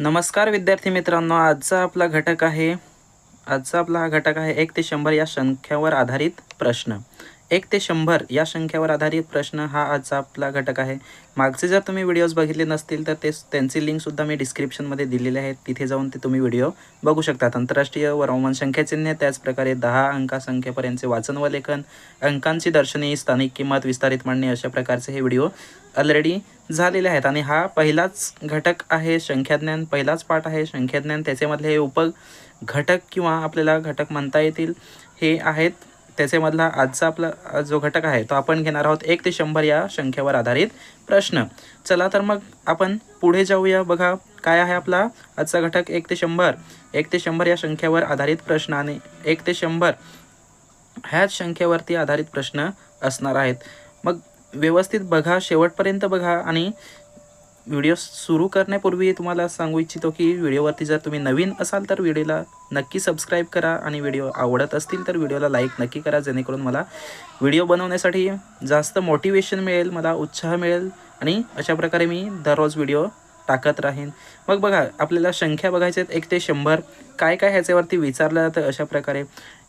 नमस्कार विद्यार्थी मित्रांनो आजचा आपला घटक आहे आजचा आपला हा घटक आहे एक ते शंभर या संख्यावर आधारित प्रश्न. एक ते शंभर या संख्यावर आधारित प्रश्न हा आजचा आपला घटक आहे. मागचे जर तुम्ही व्हिडिओज बघितले नसतील तर ते त्यांची लिंकसुद्धा मी डिस्क्रिप्शनमध्ये दिलेले आहेत तिथे जाऊन ते तुम्ही व्हिडिओ बघू शकतात. आंतरराष्ट्रीय व रोमन संख्याचिन्ह त्याचप्रकारे दहा अंका संख्येपर्यंतचे वाचन व लेखन अंकांची दर्शनी स्थानिक किंमत विस्तारित मांडणी अशा प्रकारचे हे व्हिडिओ ऑलरेडी झालेले आहेत. आणि हा पहिलाच घटक आहे. संख्याज्ञान पहिलाच पाठ आहे. संख्याज्ञान त्याच्यामधले हे उप घटक किंवा आपल्याला घटक म्हणता येतील हे आहेत. त्याच्यामधला आजचा आपला जो घटक आहे तो आपण घेणार आहोत एक ते शंभर या संख्येवर आधारित प्रश्न. चला तर मग आपण पुढे जाऊया. बघा काय आहे आपला आजचा घटक? एक ते शंभर. एक ते शंभर या संख्येवर आधारित प्रश्न आणि एक ते शंभर ह्याच संख्येवरती आधारित प्रश्न असणार आहेत. मग व्यवस्थित बघा शेवटपर्यंत बघा आणि व्हिडिओ सुरू करण्यापूर्वी तुम्हाला सांगू इच्छितो की व्हिडिओवरती जर तुम्ही नवीन असाल तर व्हिडिओला नक्की सबस्क्राईब करा आणि व्हिडिओ आवडत असतील तर व्हिडिओला लाईक नक्की करा जेणेकरून मला व्हिडिओ बनवण्यासाठी जास्त मोटिवेशन मिळेल मला उत्साह मिळेल आणि अशा प्रकारे मी दररोज व्हिडिओ टाकत राहीन. मग बघा आपल्याला संख्या बघायच्या आहेत एक ते शंभर. काय काय ह्याच्यावरती विचारलं जातं अशा प्रकारे?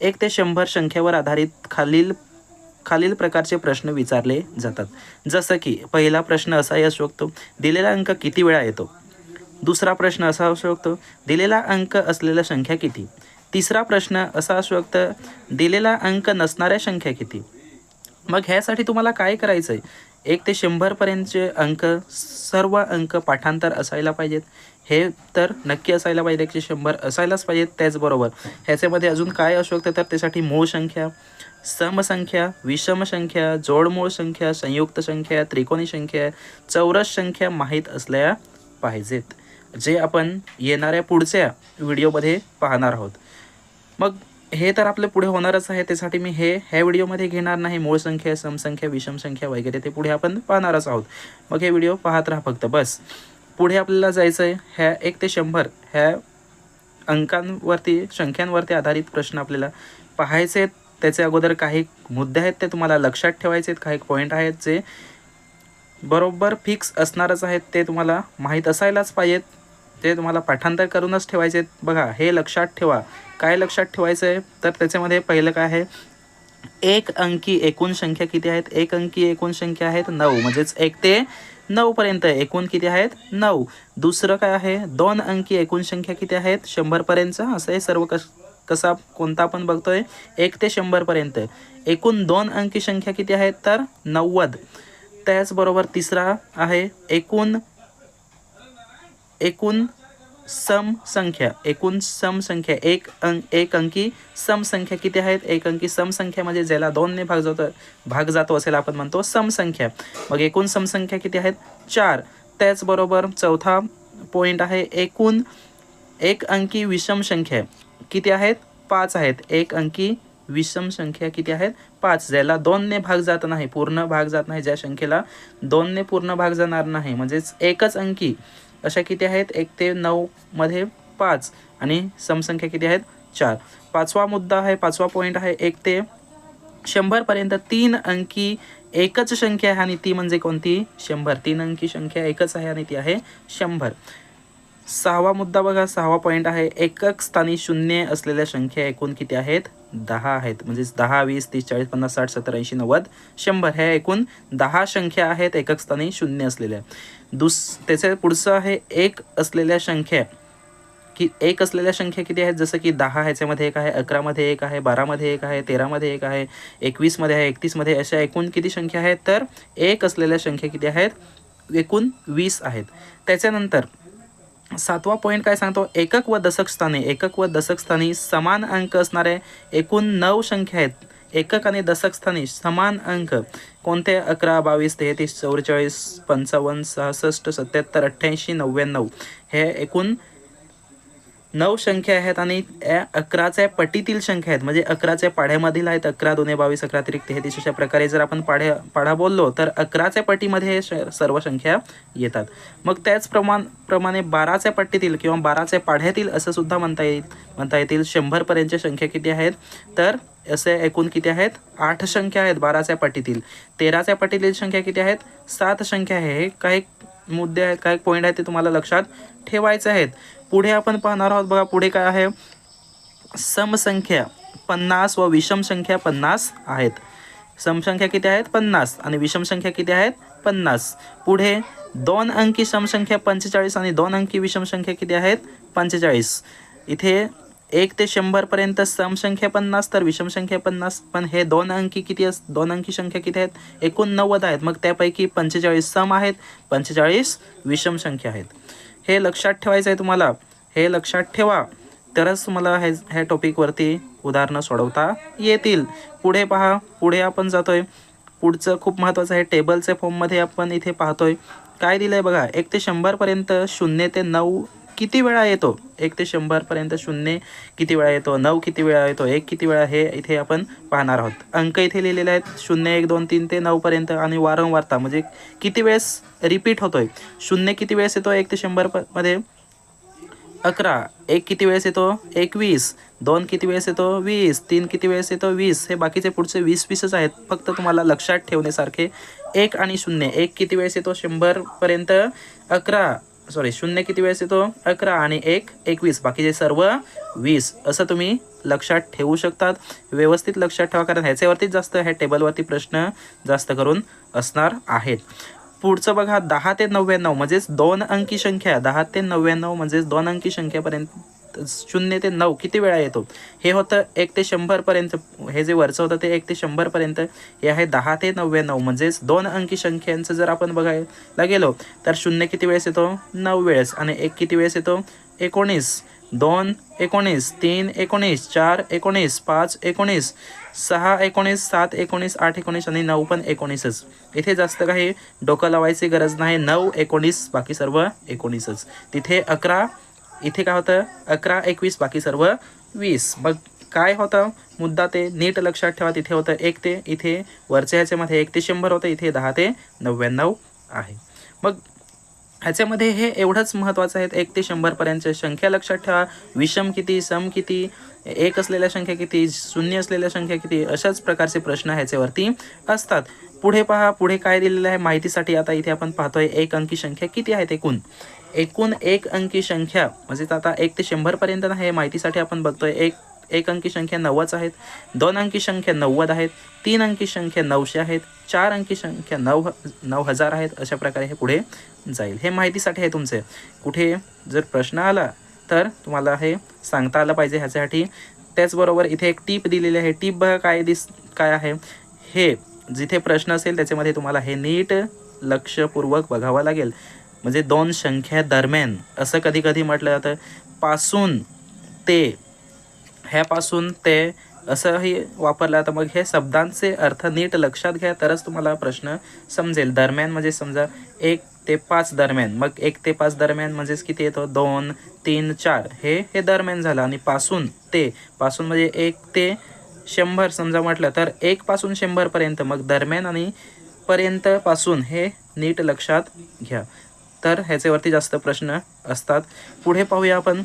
एक ते शंभर संख्येवर आधारित खालील खालील प्रकारचे प्रश्न विचारले जातात. जसं की पहिला प्रश्न असाही असू शकतो दिलेला अंक किती वेळा येतो? दुसरा प्रश्न असा असू शकतो दिलेला अंक असलेल्या संख्या किती? तिसरा प्रश्न असा असू शकतं दिलेला अंक नसणाऱ्या संख्या किती? मग ह्यासाठी तुम्हाला काय करायचं आहे एक ते शंभरपर्यंतचे अंक सर्व अंक पाठांतर असायला पाहिजेत. हे तर नक्की असायला पाहिजे एकशे शंभर असायलाच पाहिजेत त्याचबरोबर. ह्याच्यामध्ये अजून काय असू शकतं तर त्यासाठी मूळ संख्या समसंख्या विषम संख्या जोडमूळ संख्या संयुक्त संख्या त्रिकोणी संख्या चौरस संख्या माहीत असल्या पाहिजेत. जे आपण येणाऱ्या पुढच्या व्हिडिओमध्ये पाहणार आहोत. मग हे तर आपलं पुढे होणारच आहे. त्यासाठी मी हे ह्या व्हिडिओमध्ये घेणार नाही. मूळ संख्या समसंख्या विषमसंख्या वगैरे ते पुढे आपण पाहणारच आहोत. मग हे व्हिडिओ पाहत राहा फक्त बस. पुढे आपल्याला जायचं आहे ह्या एक ते शंभर ह्या अंकांवरती संख्यांवरती आधारित प्रश्न आपल्याला पाहायचे आहेत. त्याच्या अगोदर काही मुद्दे आहेत ते तुम्हाला लक्षात ठेवायचे आहेत. काही पॉईंट आहेत जे बरोबर फिक्स असणारच आहेत ते तुम्हाला माहीत असायलाच पाहिजेत. ते तुम्हाला पाठांतर करूनच ठेवायचे. आहेत बघा हे लक्षात ठेवा. काय लक्षात ठेवायचं आहे? तर त्याच्यामध्ये पहिलं काय आहे? एक अंकी एकूण संख्या किती आहेत? एक अंकी एकूण संख्या आहेत नऊ. म्हणजेच एक ते नऊपर्यंत एकूण किती आहेत? नऊ. दुसरं काय आहे? दोन अंकी एकूण संख्या किती आहेत? शंभरपर्यंत असं हे सर्व कस कसा कोणता आपण बघतोय? एक ते शंभरपर्यंत एकूण दोन अंकी संख्या किती आहेत? तर नव्वद. त्याचबरोबर तिसरा आहे एकूण एकूण सम संख्या एकूण सम संख्या एक अंक एक अंकी सम संख्या किती आहेत? एक अंकी सम संख्या म्हणजे ज्याला दोनने भाग जातो भाग जातो असेल आपण म्हणतो सम संख्या. मग एकूण सम संख्या किती आहेत? चार. त्याचबरोबर चौथा पॉईंट आहे एकूण एक अंकी विषम संख्या. किती आहेत? पाच आहेत. एक अंकी विषम संख्या किती आहेत? पाच. ज्याला दोनने भाग जात नाही पूर्ण भाग जात नाही ज्या संख्येला दोनने पूर्ण भाग जाणार नाही म्हणजेच एकच अंकी. अशा किती आहेत? एक ते नऊमध्ये पाच. आणि समसंख्या किती आहेत? चार. पाचवा मुद्दा आहे पाचवा पॉईंट आहे एक ते शंभरपर्यंत तीन अंकी एकच संख्या आहे आणि ती म्हणजे कोणती? शंभर. तीन अंकी संख्या एकच आहे आणि ती आहे शंभर. सहावा मुद्दा बघा सहावा पॉईंट आहे. एकक स्थानी शून्य असलेल्या संख्या एकूण किती आहेत? दहा आहेत. म्हणजेच दहा वीस तीस चाळीस पन्नास साठ सत्तर ऐंशी नव्वद शंभर. ह्या एकूण दहा संख्या आहेत. एकक स्थानी शून्य असलेल्या. दुस त्याचं पुढचं आहे एक असलेल्या संख्या. की एक असलेल्या संख्या किती आहेत? जसं की दहा ह्याच्यामध्ये एक आहे अकरामध्ये एक आहे बारामध्ये एक आहे तेरामध्ये एक आहे एकवीसमध्ये आहे एकतीसमध्ये अशा एकूण किती संख्या आहेत? तर एक असलेल्या संख्या किती आहेत? एकूण वीस आहेत. त्याच्यानंतर सातवा पॉईंट काय सांगतो? एकक व दशक स्थानी. एकक व दशक स्थानी समान अंक असणारे एकूण नऊ संख्या आहेत. एकक आणि दशक स्थानी समान अंक. कोणते? अकरा बावीस तेहतीस चौवेचाळीस पंचावन्न सहासष्ट सत्याहत्तर अठ्ठ्याऐंशी नव्याण्णव. हे एकूण नऊ संख्या आहेत आणि या अकराच्या पटीतील संख्या आहेत. म्हणजे अकराच्या पाढ्यामधील आहेत अकरा दोन्ही बावीस अकरा अतिरिक्त हे अशा प्रकारे जर आपण पाढ्या पाढा बोललो तर अकराच्या पटीमध्ये हे श- सर्व संख्या येतात. मग त्याच प्रमाण प्रमाणे बाराच्या पट्टीतील किंवा बाराच्या पाढ्यातील असं सुद्धा म्हणता येईल म्हणता येतील. शंभरपर्यंतच्या संख्या किती आहेत? तर असे एकूण किती आहेत? आठ संख्या आहेत बाराच्या पटीतील. तेराच्या पटीतील संख्या किती आहेत? सात संख्या आहे. हे काही मुद्दे आहेत काय पॉईंट आहेत ते तुम्हाला लक्षात ठेवायचे आहेत. पुढे आपण पाहणार आहोत बघा पुढे काय आहे? समसंख्या पन्नास व विषम संख्या पन्नास आहेत. समसंख्या किती आहेत? पन्नास. आणि विषम संख्या किती आहेत? पन्नास. पुढे दोन अंकी समसंख्या पंचेचाळीस आणि दोन अंकी विषम संख्या किती आहेत? पंचेचाळीस. इथे एक ते शंभरपर्यंत समसंख्या पन्नास तर विषमसंख्या पन्नास. पण हे दोन अंकी किती अस दोन अंकी संख्या किती आहेत? एकूण नव्वद आहेत. मग त्यापैकी पंचेचाळीस सम आहेत पंचेचाळीस विषम संख्या आहेत. हे लक्षात ठेवायचं आहे तुम्हाला. हे लक्षात ठेवा. तरच तुम्हाला हे ह्या टॉपिकवरती उदाहरणं सोडवता येतील. पुढे पहा. पुढे आपण जातोय. पुढचं खूप महत्त्वाचं आहे. टेबलच्या फॉर्ममध्ये आपण इथे पाहतोय. काय दिलं आहे बघा. एक ते शंभरपर्यंत शून्य ते नऊ किती वेळा येतो? एक ते शंभरपर्यंत शून्य किती वेळा येतो? नऊ किती वेळा येतो? एक किती वेळा? हे इथे आपण पाहणार आहोत. अंक इथे लिहिलेले आहेत. शून्य एक दोन तीन ते नऊपर्यंत आणि वारंवारता. म्हणजे किती वेळेस रिपीट होतोय? शून्य किती वेळेस येतो? एक ते शंभरमध्ये अकरा. एक किती वेळेस येतो? एकवीस. दोन किती वेळेस येतो? वीस. तीन किती वेळेस येतो? वीस. हे बाकीचे पुढचे वीस वीसच आहेत. फक्त तुम्हाला लक्षात ठेवण्यासारखे एक आणि शून्य. एक किती वेळेस येतो? शंभरपर्यंत अकरा. सॉरी शून्य किती वेळेस येतो? अकरा आणि एक एकवीस. बाकीचे सर्व वीस असं तुम्ही लक्षात ठेवू शकतात. व्यवस्थित लक्षात ठेवा कारण ह्याच्यावरतीच जास्त ह्या टेबलवरती प्रश्न जास्त करून असणार आहेत. पुढचं बघा दहा ते नव्याण्णव म्हणजेच दोन अंकी संख्या. दहा ते नव्याण्णव म्हणजेच दोन अंकी संख्येपर्यंत शून्य ते नऊ किती वेळा येतो? हे होतं एक ते शंभरपर्यंत हे जे वरचं होतं ते एक ते शंभरपर्यंत हे आहे दहा ते नव्याण्णव म्हणजेच दोन अंकी संख्यांचं जर आपण बघायला गेलो तर शून्य किती वेळेस येतो? नऊ वेळेस. आणि एक किती वेळेस येतो? एकोणीस. दोन एकोणीस तीन एकोणीस चार एकोणीस पाच एकोणीस सहा एकोणीस सात एकोणीस आठ एकोणीस आणि नऊ पण एकोणीसच. इथे जास्त काही डोकं लावायची गरज नाही. नऊ एकोणीस बाकी सर्व एकोणीसच. तिथे अकरा इथे काय होतं? अकरा एकवीस बाकी सर्व वीस. मग काय होतं? मुद्दा ते नीट लक्षात ठेवा. तिथे होतं एक ते इथे वरच्या ह्याच्यामध्ये एक ते शंभर होतं. इथे दहा ते नव्याण्णव आहे. मग ह्याच्यामध्ये हे एवढंच महत्त्वाचं आहे. एक ते शंभरपर्यंत संख्या लक्षात ठेवा. विषम किती सम किती एक असलेल्या संख्या किती शून्य असलेल्या संख्या किती? अशाच प्रकारचे प्रश्न ह्याच्यावरती असतात. पुढे पहा पुढे काय दिलेलं आहे माहितीसाठी आता इथे आपण पाहतोय एक अंकी संख्या किती आहेत एकूण? एकूण एक अंकी संख्या म्हणजे आता एक ते शंभरपर्यंत नाही हे माहितीसाठी आपण बघतोय एक एक अंकी संख्या नव्वद आहेत दोन अंकी संख्या नव्वद आहेत तीन अंकी संख्या नऊशे आहेत चार अंकी संख्या नऊ नऊ हजार आहेत अशा प्रकारे हे पुढे जाईल. हे माहितीसाठी आहे तुमचे. कुठे जर प्रश्न आला तर तुम्हाला हे सांगता आलं पाहिजे ह्याच्यासाठी त्याचबरोबर इथे एक टीप दिलेली आहे. टीप बघा काय दिस काय आहे. हे जिथे प्रश्न असेल त्याच्यामध्ये तुम्हाला हे नीट लक्षपूर्वक बघावं लागेल. म्हणजे दोन संख्या दरम्यान असं कधी कधी म्हटलं जातं पासून ते ह्यापासून ते असंही वापरलं जातं. मग हे शब्दांचे अर्थ नीट लक्षात घ्या तरच तुम्हाला प्रश्न समजेल. दरम्यान म्हणजे समजा एक ते पाच दरम्यान. मग एक ते पाच दरम्यान म्हणजेच किती येतो? दोन तीन चार. हे हे दरम्यान झालं. आणि पासून ते पासून म्हणजे एक ते शंभर समजा म्हटलं तर एकपासून शंभरपर्यंत मग दरम्यान आणि पर्यंतपासून हे नीट लक्षात घ्या. तर ह्याच्यावरती जास्त प्रश्न असतात. पुढे पाहूया आपण.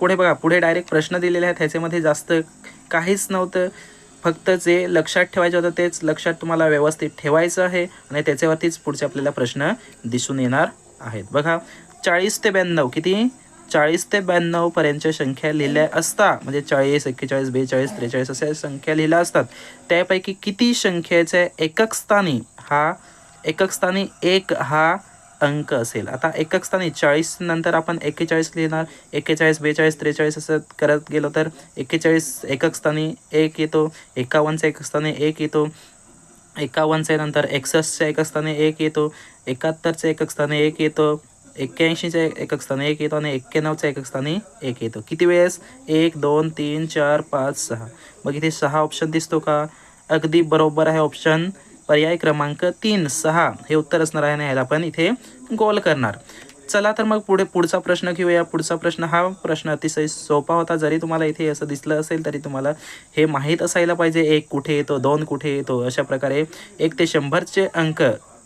पुढे बघा पुढे डायरेक्ट प्रश्न दिलेले आहेत. ह्याच्यामध्ये जास्त काहीच नव्हतं. फक्त जे लक्षात ठेवायचं होतं तेच लक्षात तुम्हाला व्यवस्थित ठेवायचं आहे आणि त्याच्यावरतीच पुढचे आपल्याला प्रश्न दिसून येणार आहेत. बघा चाळीस ते ब्याण्णव किती? चाळीस ते ब्याण्णव पर्यंतच्या संख्या लिहिल्या असता म्हणजे चाळीस एक्केचाळीस बेचाळीस त्रेचाळीस अशा संख्या लिहिल्या असतात. त्यापैकी किती संख्येच्या एकक स्थानी हा एकक स्थानी एक हा अंक असेल? आता एकक स्थानी चाळीस नंतर आपण एक्केचाळीस लिहिणार. एक्केचाळीस बेचाळीस त्रेचाळीस असं करत गेलो तर एक्केचाळीस एकक स्थानी एक येतो. एकावन्नच्या एकक स्थानी एक येतो. एकावन्नच्या नंतर एकसष्टच्या एकक स्थानी एक येतो. एकाहत्तरच्या एकक स्थानी एक येतो. एक्क्याऐंशीच्या एकक स्थानी एक येतो आणि एक्क्याण्णवच्या एकक स्थानी एक येतो. किती वेळेस? एक दोन तीन चार पाच सहा. मग इथे सहा ऑप्शन दिसतो का? अगदी बरोबर आहे ऑप्शन पर्याय क्रमांक तीन सहा. हे उत्तर असणार आहे आणि ह्याला आपण इथे गोल करणार. चला तर मग पुढे पुढचा प्रश्न घेऊया. पुढचा प्रश्न हा प्रश्न अतिशय सोपा होता. जरी तुम्हाला इथे असं दिसलं असेल तरी तुम्हाला हे माहीत असायला पाहिजे. एक कुठे येतो दोन कुठे येतो अशा प्रकारे एक ते शंभरचे अंक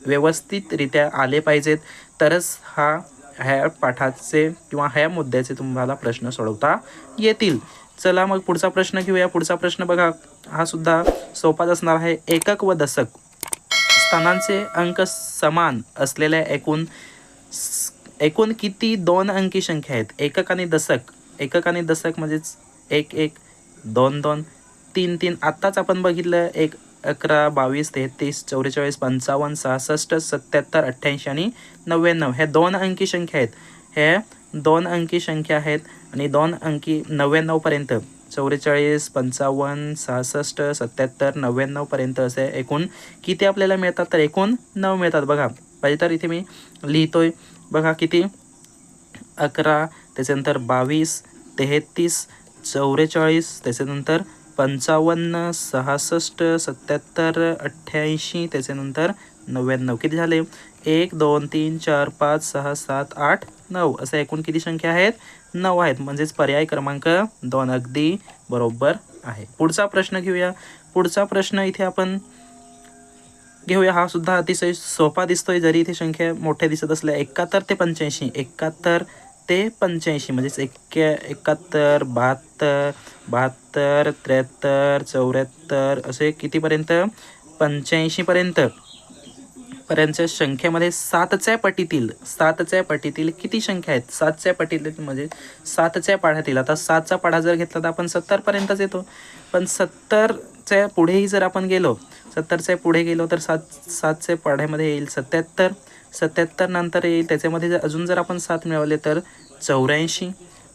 व्यवस्थितरित्या आले पाहिजेत. तरच हा ह्या पाठाचे किंवा ह्या मुद्द्याचे तुम्हाला प्रश्न सोडवता येतील. चला मग पुढचा प्रश्न घेऊया. पुढचा प्रश्न बघा. हा सुद्धा सोपाच असणार आहे. एकक व दशक. स्थानांचे अंक समान असलेल्या एकूण एकूण किती दोन अंकी संख्या आहेत? एकक आणि दशक. एकक आणि दशक म्हणजेच एक एक दोन दोन तीन तीन. आत्ताच आपण बघितलं एक अकरा बावीस तेहतीस चौवेचाळीस पंचावन्न सहासष्ट सत्याहत्तर अठ्ठ्याऐंशी आणि नव्याण्णव ह्या दोन अंकी संख्या आहेत. ह्या दोन अंकी संख्या आहेत आणि दोन अंकी नव्याण्णवपर्यंत चौवेचाळीस पंचावन्न सहासष्ट सत्याहत्तर नव्याण्णवपर्यंत असे एकूण किती आपल्याला मिळतात? तर एकूण नऊ मिळतात बघा. पाहिजे तर इथे मी लिहितोय. बघा किती? अकरा त्याच्यानंतर बावीस तेहतीस चौवेचाळीस त्याच्यानंतर पंचावन्न सहासष्ट सत्याहत्तर अठ्ठ्याऐंशी त्याच्यानंतर नव्याण्णव. किती झाले? एक दोन तीन चार पाच सहा सात आठ नऊ. असं एकूण किती संख्या आहेत? नऊ आहेत. म्हणजेच पर्याय क्रमांक दोन अगदी बरोबर आहे. पुढचा प्रश्न घेऊया. पुढचा प्रश्न इथे आपण घेऊया. हा सुद्धा अतिशय सोपा दिसतोय. जरी इथे संख्या मोठ्या दिसत असल्या एकाहत्तर ते पंच्याऐंशी. एकाहत्तर ते पंच्याऐंशी म्हणजेच एक्क्या एकाहत्तर बहात्तर बहात्तर त्र्याहत्तर चौऱ्याहत्तर असे कितीपर्यंत? पंच्याऐंशीपर्यंत पर्यंतच्या संख्येमध्ये सातच्या पटीतील सातच्या पटीतील किती संख्या आहेत? सातच्या पटीतील म्हणजे सातच्या पाढ्यातील. आता सातचा पाढा जर घेतला तर आपण सत्तरपर्यंतच येतो. पण सत्तरच्या पुढेही जर आपण गेलो सत्तरच्या पुढे गेलो तर सात सातच्या पाढ्यामध्ये येईल सत्याहत्तर. सत्याहत्तर नंतर येईल. त्याच्यामध्ये जर अजून जर आपण सात मिळवले तर चौऱ्याऐंशी.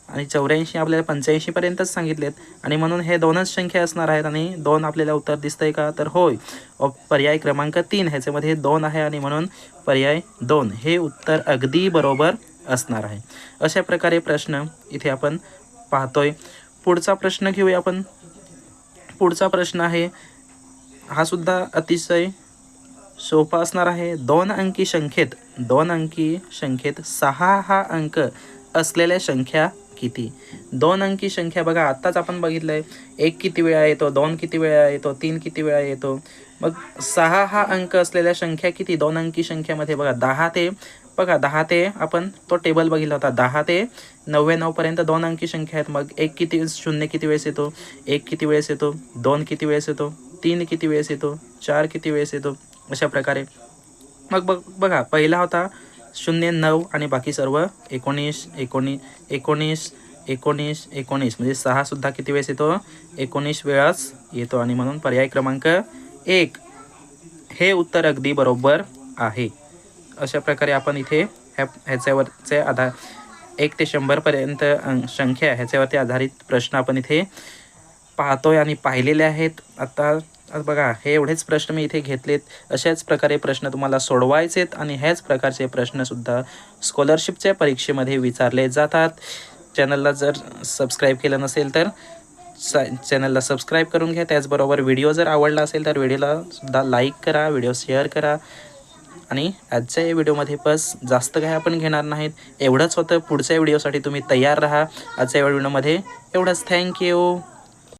आणि चौऱ्याऐंशी आपल्याला पंच्याऐंशीपर्यंतच सांगितलेत. आणि म्हणून हे दोनच संख्या असणार आहेत आणि दोन आपल्याला उत्तर दिसतंय का? तर होय. पर्याय क्रमांक तीन. ह्याच्यामध्ये दोन आहे आणि म्हणून पर्याय दोन. हे उत्तर अगदी बरोबर असणार आहे. अशा प्रकारे प्रश्न इथे आपण पाहतोय. पुढचा प्रश्न घेऊया आपण. पुढचा प्रश्न आहे. हा सुद्धा अतिशय सोपा असणार आहे. दोन अंकी संख्येत दोन अंकी संख्येत सहा हा अंक असलेल्या संख्या किती? दोन अंकी संख्या बघा आत्ताच आपण बघितलंय. एक किती वेळा येतो दोन किती वेळा येतो तीन किती वेळा येतो. मग सहा हा अंक असलेल्या संख्या किती? दोन अंकी संख्यामध्ये बघा दहा ते बघा दहा ते आपण तो टेबल बघितला होता. दहा ते नव्याण्णवपर्यंत दोन अंकी संख्या आहेत. मग एक किती शून्य किती वेळेस येतो? एक किती वेळेस येतो? दोन किती वेळेस येतो? तीन किती वेळेस येतो? चार किती वेळेस येतो? अशा प्रकारे. मग बघ बघा पहिला होता शून्य नऊ आणि बाकी सर्व एकोणीस एकोणीस एकोणीस एकोणीस एकोणीस. म्हणजे सहासुद्धा किती वेळेस येतो? एकोणीस वेळाच येतो. आणि म्हणून पर्याय क्रमांक एक. हे उत्तर अगदी बरोबर आहे. अशा प्रकारे आपण इथे ह्या ह्याच्यावरचे आधार एक ते शंभरपर्यंत संख्या ह्याच्यावरती आधारित प्रश्न आपण इथे पाहतोय आणि पाहिलेले आहेत. आता आज बघा हे एवढेच प्रश्न मी इथे घेतलेत. अशाच प्रकारे प्रश्न तुम्हाला सोडवायचेत आणि ह्याच प्रकारचे प्रश्नसुद्धा स्कॉलरशिपच्या परीक्षेमध्ये विचारले जातात. चॅनलला जर सबस्क्राईब केलं नसेल तर सा चॅनलला सबस्क्राईब करून घ्या. त्याचबरोबर व्हिडिओ जर आवडला असेल तर व्हिडिओला सुद्धा लाईक करा व्हिडिओ शेअर करा. आणि आजच्या या व्हिडिओमध्ये बस जास्त काही आपण घेणार नाहीत. एवढंच होतं. पुढच्या व्हिडिओसाठी तुम्ही तयार राहा. आजच्या या व्हिडिओमध्ये एवढंच. थँक्यू